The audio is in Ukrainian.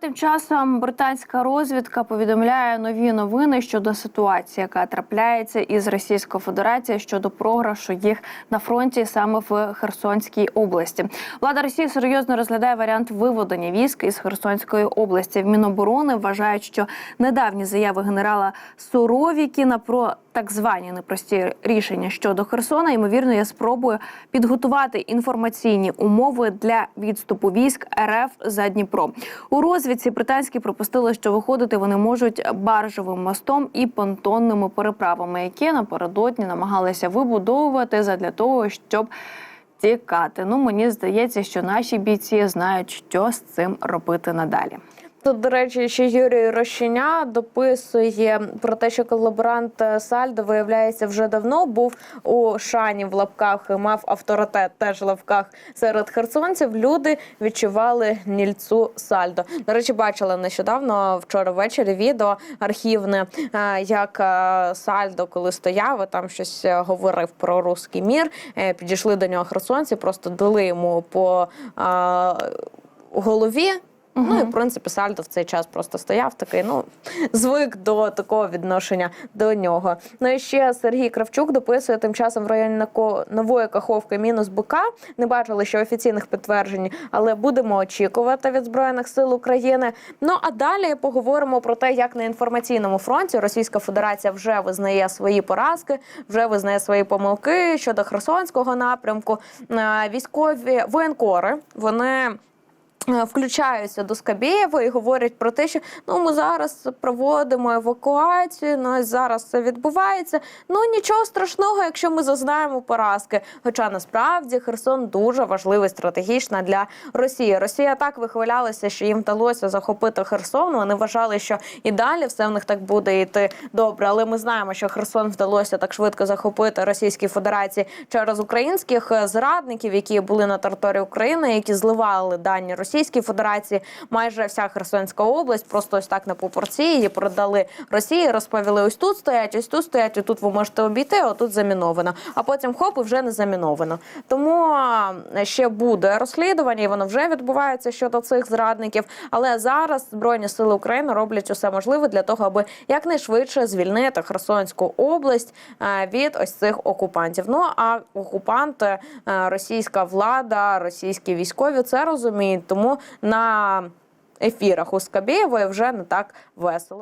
Тим часом британська розвідка повідомляє нові новини щодо ситуації, яка трапляється із Російською Федерацією щодо програшу їх на фронті саме в Херсонській області. Влада Росії серйозно розглядає варіант виведення військ із Херсонської області. В Міноборони вважають, що недавні заяви генерала Суровікіна про так звані непрості рішення щодо Херсона, ймовірно, є спробою підготувати інформаційні умови для відступу військ РФ за Дніпро. У розвідці британські припустили, що виходити вони можуть баржовим мостом і понтонними переправами, які напередодні намагалися вибудовувати задля того, щоб тікати. Ну мені здається, що наші бійці знають, що з цим робити надалі. Тут, до речі, ще Юрій Рощеня дописує про те, що колаборант Сальдо виявляється вже давно був у шані в лапках, мав авторитет теж в лапках серед херсонців. Люди відчували нільцу Сальдо. До речі, бачила нещодавно вчора ввечері відео архівне, е, як е, Сальдо, коли стояв, там щось е, говорив про руський мір. е, Підійшли до нього херсонці, просто дали йому по е, голові. Ну і в принципі Сальдо в цей час просто стояв такий, ну звик до такого відношення до нього. Ну і ще Сергій Кравчук дописує тим часом в районі нової Каховки мінус БК. Не бачили ще офіційних підтверджень, але будемо очікувати від збройних сил України. Ну а далі поговоримо про те, як на інформаційному фронті Російська Федерація вже визнає свої поразки, вже визнає свої помилки щодо Херсонського напрямку. Е, Військові воєнкори вони. Е, Включаються до Скабєєва і говорять про те, що ну ми зараз проводимо евакуацію. Ну зараз це відбувається. Ну нічого страшного, якщо ми зазнаємо поразки. Хоча насправді Херсон дуже важливий стратегічно для Росії. Росія так вихвалялася, що їм вдалося захопити Херсон. Вони вважали, що і далі все в них так буде йти добре. Але ми знаємо, що Херсон вдалося так швидко захопити Російській Федерації через українських е, зрадників, які були на території України, які зливали дані Російській Федерації. Майже вся Херсонська область просто ось так на пропорції її продали Росії. Розповіли: ось тут стоять, ось тут стоять, тут ви можете обійти, а тут заміновано. А потім хоп, і вже не заміновано. Тому е, ще буде розслідування, і воно вже відбувається щодо цих зрадників. Але зараз збройні сили України роблять усе можливе для того, аби якнайшвидше звільнити Херсонську область е, від ось цих окупантів. Ну а окупанти, е, російська влада, російські військові це розуміють. Тому на ефірах у Скабєєвої вже не так весело.